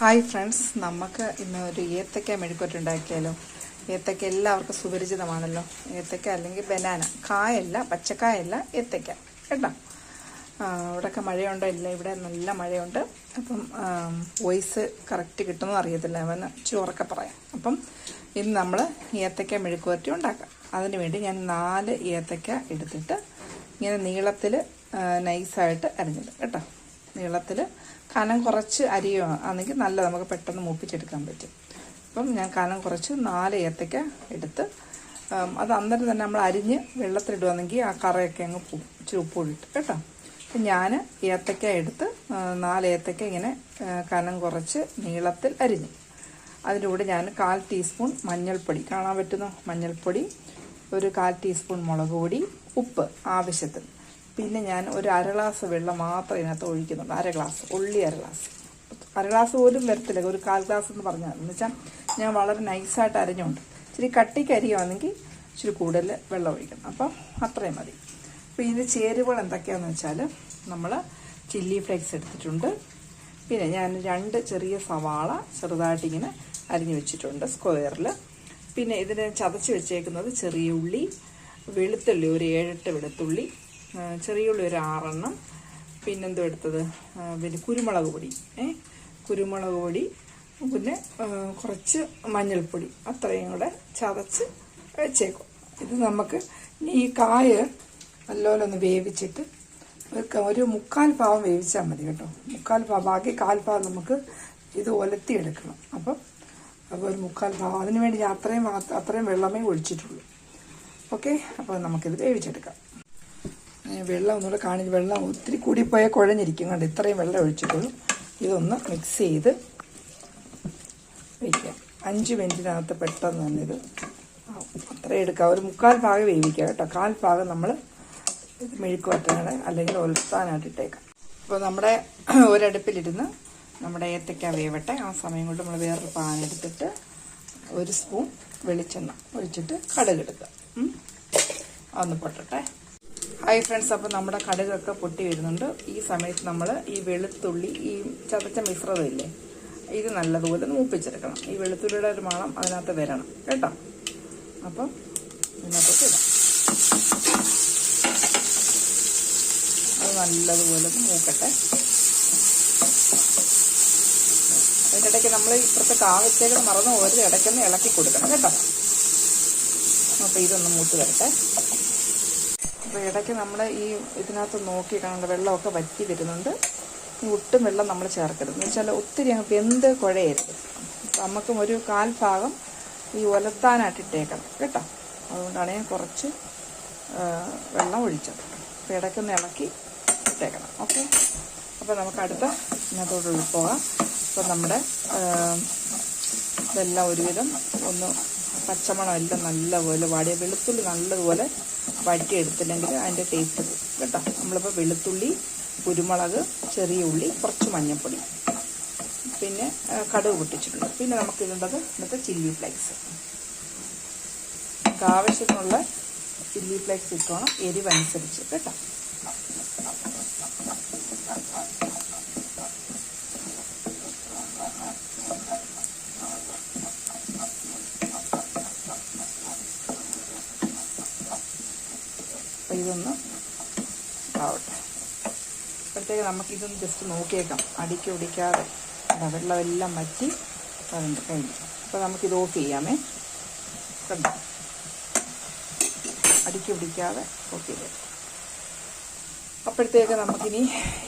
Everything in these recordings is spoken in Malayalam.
ഹായ് ഫ്രണ്ട്സ് നമുക്ക് ഇന്ന് ഒരു ഏത്തക്ക മെഴുക്കുവറ്റുണ്ടാക്കിയാലോ ഏത്തക്ക എല്ലാവർക്കും സുപരിചിതമാണല്ലോ. ഏത്തക്ക അല്ലെങ്കിൽ ബനാന കായല്ല പച്ചക്കായല്ല ഏത്തക്ക. കേട്ടോ? ഇവിടെയൊക്കെ മഴയുണ്ടോ? ഇല്ല ഇവിടെ നല്ല മഴയുണ്ട്. അപ്പം വോയിസ് കറക്റ്റ് കിട്ടുമെന്ന് അറിയത്തില്ല. അവന് ചോറൊക്കെ പറയാം. അപ്പം ഇന്ന് നമ്മൾ ഏത്തക്ക മെഴുക്കുവരട്ടി ഉണ്ടാക്കാം. അതിന് വേണ്ടി ഞാൻ നാല് ഏത്തക്ക എടുത്തിട്ട് ഇങ്ങനെ നീളത്തിൽ നൈസായിട്ട് അരിഞ്ഞത് കേട്ടോ? നീളത്തിൽ കനം കുറച്ച് അരിയോ ആണെങ്കിൽ നല്ല നമുക്ക് പെട്ടെന്ന് മൂപ്പിച്ചെടുക്കാൻ പറ്റും. അപ്പം ഞാൻ കനം കുറച്ച് നാല് ഏത്തക്ക എടുത്ത് അത് അന്നേരം തന്നെ നമ്മൾ അരിഞ്ഞ് വെള്ളത്തിലിടുകയാണെങ്കിൽ ആ കറയൊക്കെ അങ്ങ് ഇച്ചിരി ഉപ്പുകൂടിയിട്ട് കേട്ടോ. അപ്പം ഞാൻ ഏത്തക്ക എടുത്ത് നാല് ഏത്തക്ക ഇങ്ങനെ കനം കുറച്ച് നീളത്തിൽ അരിഞ്ഞു. അതിന്റെ കൂടെ ഞാൻ കാൽ ടീസ്പൂൺ മഞ്ഞൾപ്പൊടി കാണാൻ പറ്റുന്നു? മഞ്ഞൾപ്പൊടി ഒരു കാൽ ടീസ്പൂൺ മുളക് പൊടി ഉപ്പ് ആവശ്യത്തിന്. പിന്നെ ഞാൻ ഒരു അര ഗ്ലാസ് വെള്ളം മാത്രം ഇതിനകത്ത് ഒഴിക്കുന്നുണ്ട്. അര ഗ്ലാസ് ഉള്ളി അര ഗ്ലാസ്. അര ഗ്ലാസ് പോലും വരത്തില്ല. ഒരു കാൽ ഗ്ലാസ് എന്ന് പറഞ്ഞാൽ എന്ന് വെച്ചാൽ ഞാൻ വളരെ നൈസായിട്ട് അരഞ്ഞുകൊണ്ട് ഇച്ചിരി കട്ടിക്ക് അരിയുവാണെങ്കിൽ ഇച്ചിരി കൂടുതൽ വെള്ളം ഒഴിക്കണം. അപ്പം അത്രയും മതി. അപ്പോൾ ഇതിന്റെ ചേരുവകൾ എന്തൊക്കെയാണെന്ന് വെച്ചാൽ നമ്മൾ ചില്ലി ഫ്ലേക്സ് എടുത്തിട്ടുണ്ട്. പിന്നെ ഞാൻ രണ്ട് ചെറിയ സവാള ചെറുതായിട്ടിങ്ങനെ അരിഞ്ഞു വെച്ചിട്ടുണ്ട് സ്ക്വയറിൽ. പിന്നെ ഇതിനെ ചതച്ച് വെച്ചേക്കുന്നത് ചെറിയ ഉള്ളി വെളുത്തുള്ളി ഒരു ഏഴെട്ട് വെളുത്തുള്ളി ആ, ചെറിയ ഉള്ളി ഒരു ആറെണ്ണം. പിന്നെന്തോ എടുത്തത്? പിന്നെ കുരുമുളക് പൊടി. ഏ കുരുമുളക് പൊടി പിന്നെ കുറച്ച് മഞ്ഞൾപ്പൊടി. അത്രയും കൂടെ ചതച്ച് വെച്ചേക്കും. ഇത് നമുക്ക് ഈ കായ നല്ലപോലെ ഒന്ന് വേവിച്ചിട്ട് ഒരു മുക്കാൽ പാവം വേവിച്ചാൽ മതി കേട്ടോ. മുക്കാൽ പാവം ബാക്കി കാൽ പാവം നമുക്ക് ഇത് ഒലത്തിയെടുക്കണം. അപ്പം അപ്പോൾ ഒരു മുക്കാൽ പാവം അതിന് വേണ്ടി ഞാൻ അത്രയും അത്രയും വെള്ളമേ ഒഴിച്ചിട്ടുള്ളൂ. ഓക്കെ? അപ്പോൾ നമുക്കിത് വേവിച്ചെടുക്കാം. വെള്ളം ഒന്നുകൂടെ കാണിച്ച് വെള്ളം ഒത്തിരി കൂടിപ്പോയാൽ കുഴഞ്ഞിരിക്കും. കണ്ട്? ഇത്രയും വെള്ളം ഒഴിച്ചിട്ടുള്ളൂ. ഇതൊന്ന് മിക്സ് ചെയ്ത് വയ്ക്കാം അഞ്ച് മിനിറ്റിനകത്ത് പെട്ടെന്ന് തന്നെ ഇത്. അത്രയും എടുക്കാം. ഒരു മുക്കാൽ ഭാഗം വേവിക്കുക കേട്ടോ. കാൽ ഭാഗം നമ്മൾ ഇത് മെഴുക്ക് അല്ലെങ്കിൽ ഒലത്താനായിട്ട് ഇട്ടേക്കാം. അപ്പോൾ നമ്മുടെ ഒരടുപ്പിലിരുന്ന് നമ്മുടെ ഏത്തക്ക വേവട്ടെ. ആ സമയം കൊണ്ട് നമ്മൾ വേറൊരു പാൻ എടുത്തിട്ട് ഒരു സ്പൂൺ വെളിച്ചെണ്ണ ഒഴിച്ചിട്ട് കടുകെടുക്കുക ഒന്ന് പൊട്ടട്ടെ. ഹായ് ഫ്രണ്ട്സ് അപ്പോൾ നമ്മുടെ കടുകൊക്കെ പൊട്ടി വരുന്നുണ്ട്. ഈ സമയത്ത് നമ്മൾ ഈ വെളുത്തുള്ളി ഈ ചതച്ച മിശ്രിതമില്ലേ ഇത് നല്ലതുപോലെ മൂപ്പിച്ചെടുക്കണം. ഈ വെളുത്തുള്ളിയുടെ ഒരു മണം അതിനകത്ത് വരണം കേട്ടോ? അപ്പം ഇതിനകത്തോട്ട് ഇടാം. അത് നല്ലതുപോലെ മൂക്കട്ടെ. അതിന്റെ ഇടയ്ക്ക് നമ്മൾ ഇപ്പുറത്തെ കാവച്ചേകൾ മറന്ന് ഒരു ഇടയ്ക്കൊന്ന് ഇളക്കി കൊടുക്കണം കേട്ടോ? അപ്പോൾ ഇതൊന്ന് മൂത്ത് വരട്ടെ. അപ്പോൾ ഇടയ്ക്ക് നമ്മൾ ഈ ഇതിനകത്ത് നോക്കി കാണേണ്ട വെള്ളമൊക്കെ വറ്റി വരുന്നുണ്ട്. ഒട്ടും വെള്ളം നമ്മൾ ചേർക്കരുത്. എന്ന് വെച്ചാൽ ഒത്തിരി അങ്ങ് വെന്ത് കുഴയരുത്. നമുക്കും ഒരു കാൽ ഭാഗം ഈ ഒലത്താനായിട്ട് ഇട്ടേക്കണം. കേട്ടോ? അതുകൊണ്ടാണ് ഞാൻ കുറച്ച് വെള്ളം ഒഴിച്ചത്. അപ്പോൾ ഇടയ്ക്കൊന്ന് ഇളക്കി ഇട്ടേക്കണം. ഓക്കെ? അപ്പോൾ നമുക്ക് അടുത്ത ഇതിനകത്തോട്ട് പോകാം. അപ്പോൾ നമ്മുടെ ഇതെല്ലാം ഒരുവിധം ഒന്ന് പച്ചമണം എല്ലാം നല്ലപോലെ വാടിയ വെളുത്തുള്ളി നല്ലതുപോലെ വഴറ്റിയെടുത്തില്ലെങ്കിൽ അതിന്റെ ടേസ്റ്റ് കേട്ടോ? നമ്മളിപ്പോൾ വെളുത്തുള്ളി കുരുമുളക് ചെറിയ ഉള്ളി കുറച്ച് മഞ്ഞൾപ്പൊടി. പിന്നെ കടുക് പൊട്ടിച്ചിട്ടുണ്ട്. പിന്നെ നമുക്കിടേണ്ടത് ഇന്നത്തെ ചില്ലി ഫ്ലേക്സ് നമുക്ക് ആവശ്യത്തിനുള്ള ചില്ലി ഫ്ലേക്സ് ഇട്ടോണം എരിവനുസരിച്ച്. കേട്ടോ? ഇതൊന്ന് ആവട്ടെ. അപ്പോഴത്തേക്ക് നമുക്കിതൊന്ന് ജസ്റ്റ് നോക്കിയേക്കാം. അടിക്ക് ഒടിക്കാതെ വെള്ളമെല്ലാം വറ്റി അതുണ്ട് കഴിഞ്ഞു. അപ്പോൾ നമുക്കിത് ഓഫ് ചെയ്യാമേ. കണ്ടോ? അടിക്ക് പിടിക്കാതെ ഓഫ് ചെയ്തേക്കാം അപ്പോഴത്തേക്ക് നമുക്കിനി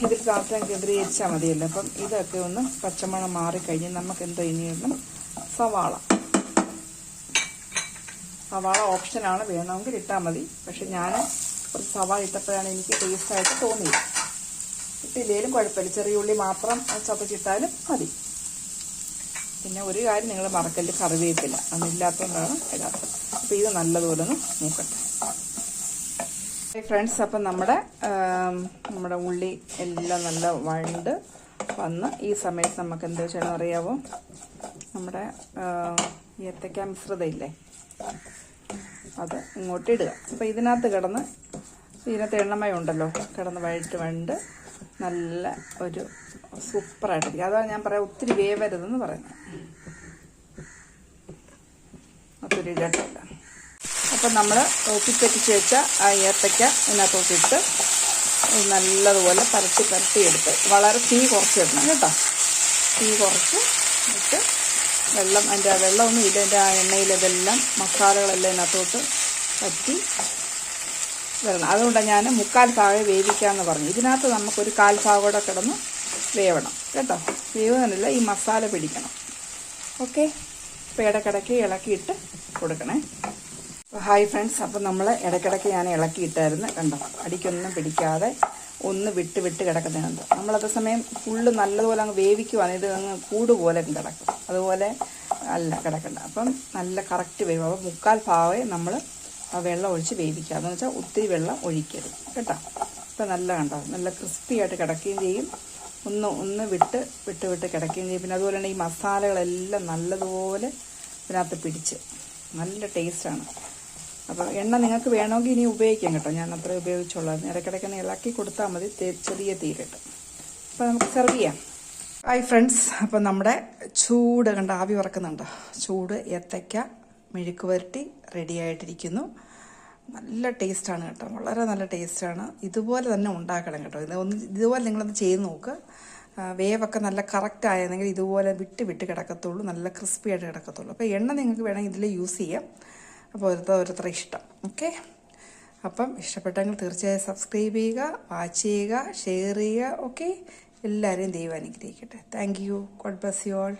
ഇതിൽ താത്രം കേന്ദ്രീകരിച്ചാൽ മതിയല്ലോ. അപ്പം ഇതൊക്കെ ഒന്ന് പച്ചമണം മാറിക്കഴിഞ്ഞ് നമുക്ക് എന്തോ ഇനി ഇടണം സവാള. സവാള ഓപ്ഷനാണ് വേണമെങ്കിൽ ഇട്ടാൽ മതി. പക്ഷെ ഞാൻ കുറച്ച് സവാള ഇട്ടപ്പോഴാണ് എനിക്ക് ടേസ്റ്റായിട്ട് തോന്നിയത് ഇട്ടില്ലേലും കുഴപ്പമില്ല. ചെറിയ ഉള്ളി മാത്രം ചതച്ചിട്ടാലും മതി. പിന്നെ ഒരു കാര്യം നിങ്ങൾ മറക്കൽ കറിവേപ്പില്ല അന്നില്ലാത്തതുകൊണ്ടാണ് ഇടാത്തത് അപ്പോൾ ഇത് നല്ലതുപോലെ ഒന്ന് നോക്കട്ടെ. ഫ്രണ്ട്സ് അപ്പം നമ്മുടെ നമ്മുടെ ഉള്ളി എല്ലാം നല്ല വണ്ട് വന്ന് ഈ സമയത്ത് നമുക്ക് എന്താ വെച്ചാൽ അറിയാവോ? നമ്മുടെ ഏത്തക്ക മിശ്രിതയില്ലേ അത് ഇങ്ങോട്ട് ഇടുക. അപ്പോൾ ഇതിനകത്ത് കിടന്ന് ഇതിനകത്ത് എണ്ണമയം ഉണ്ടല്ലോ. കിടന്ന് വഴറ്റ് വണ്ട് നല്ല ഒരു സൂപ്പറായിട്ടിരിക്കും. അതാണ് ഞാൻ പറയാം ഒത്തിരി വേവരുതെന്ന് പറയുന്നത്. ഒത്തിരി ഇടട്ടില്ല. അപ്പം നമ്മൾ ഉപ്പിപ്പറ്റിച്ച് വെച്ച ആ ഏത്തയ്ക്ക ഇതിനകത്തോട്ടിട്ട് നല്ലതുപോലെ പരത്തി പരത്തി എടുത്ത് വളരെ തീ കുറച്ചിടണം കേട്ടോ. തീ കുറച്ച് ഇട്ട് വെള്ളം അതിന്റെ വെള്ളമൊന്നും ഇല്ല. എന്റെ ആ എണ്ണയിലതെല്ലാം മസാലകളെല്ലാം ഇതിനകത്തോട്ട് പറ്റി വരണം. അതുകൊണ്ടാണ് ഞാൻ മുക്കാൽ ഭാഗം വേവിക്കാമെന്ന് പറഞ്ഞു. ഇതിനകത്ത് നമുക്കൊരു കാൽ ഭാഗം കൂടെ കിടന്ന് വേവണം. കേട്ടോ? വേവുന്നില്ല. ഈ മസാല പിടിക്കണം. ഓക്കെ? അപ്പോൾ ഇടയ്ക്കിടയ്ക്ക് ഇളക്കിയിട്ട് കൊടുക്കണേ. Hi friends. അപ്പം നമ്മൾ ഇടയ്ക്കിടയ്ക്ക് ഞാൻ ഇളക്കിയിട്ടായിരുന്നു. കണ്ടോ? അടിക്കൊന്നും പിടിക്കാതെ ഒന്ന് വിട്ട് വിട്ട് കിടക്കുന്നതുണ്ട് നമ്മളതേ സമയം ഫുള്ള് നല്ലതുപോലെ അങ്ങ് വേവിക്കുവാണ്. ഇത് അങ്ങ് കൂട് പോലെ കിടക്കും. അതുപോലെ അല്ല കിടക്കണ്ട. അപ്പം നല്ല കറക്റ്റ് വേവും. അപ്പം മുക്കാൽ ഭാവേ നമ്മൾ വെള്ളം ഒഴിച്ച് വേവിക്കുക. എന്ന് വെച്ചാൽ ഒത്തിരി വെള്ളം ഒഴിക്കരുത്. കേട്ടോ? അപ്പം നല്ല കണ്ടോ? നല്ല ക്രിസ്പി ആയിട്ട് കിടക്കുകയും ചെയ്യും. ഒന്ന് ഒന്ന് വിട്ട് വിട്ട് വിട്ട് കിടക്കുകയും ചെയ്യും. പിന്നെ അതുപോലെ തന്നെ ഈ മസാലകളെല്ലാം നല്ലതുപോലെ ഇതിനകത്ത് പിടിച്ച്. നല്ല ടേസ്റ്റാണ് അപ്പോൾ എണ്ണ നിങ്ങൾക്ക് വേണമെങ്കിൽ ഇനി ഉപയോഗിക്കാം കേട്ടോ. ഞാൻ അത്ര ഉപയോഗിച്ചുള്ളത് ഇടയ്ക്കിടയ്ക്ക് ഒന്ന് ഇളക്കി കൊടുത്താൽ മതി. ചെറിയ തീരിട്ട് അപ്പോൾ നമുക്ക് സെർവ് ചെയ്യാം. ഹായ് ഫ്രണ്ട്സ് അപ്പം നമ്മുടെ ചൂട് കണ്ട? ആവി വറക്കുന്നുണ്ടോ. ചൂട് ഏത്തയ്ക്ക മെഴുക്ക് പുരട്ടി റെഡി ആയിട്ടിരിക്കുന്നു. നല്ല ടേസ്റ്റാണ് കേട്ടോ. വളരെ നല്ല ടേസ്റ്റാണ് ഇതുപോലെ തന്നെ ഉണ്ടാക്കണം കേട്ടോ. ഇത് ഒന്ന് ഇതുപോലെ നിങ്ങളൊന്ന് ചെയ്ത് നോക്കുക വേവൊക്കെ നല്ല കറക്റ്റ് ആയിരുന്നെങ്കിൽ ഇതുപോലെ വിട്ട് വിട്ട് കിടക്കത്തുള്ളൂ. നല്ല ക്രിസ്പി ആയിട്ട് കിടക്കത്തുള്ളൂ. അപ്പോൾ എണ്ണ നിങ്ങൾക്ക് വേണമെങ്കിൽ ഇതിൽ യൂസ് ചെയ്യാം. അപ്പോൾ ഓരോരുത്തർ ഓരോരുത്തർ ഇഷ്ടം. ഓക്കെ അപ്പം ഇഷ്ടപ്പെട്ടെങ്കിൽ തീർച്ചയായും സബ്സ്ക്രൈബ് ചെയ്യുക വാച്ച് ചെയ്യുക ഷെയർ ചെയ്യുക. ഓക്കെ എല്ലാവരെയും ദൈവം അനുഗ്രഹിക്കട്ടെ. Thank you God bless you all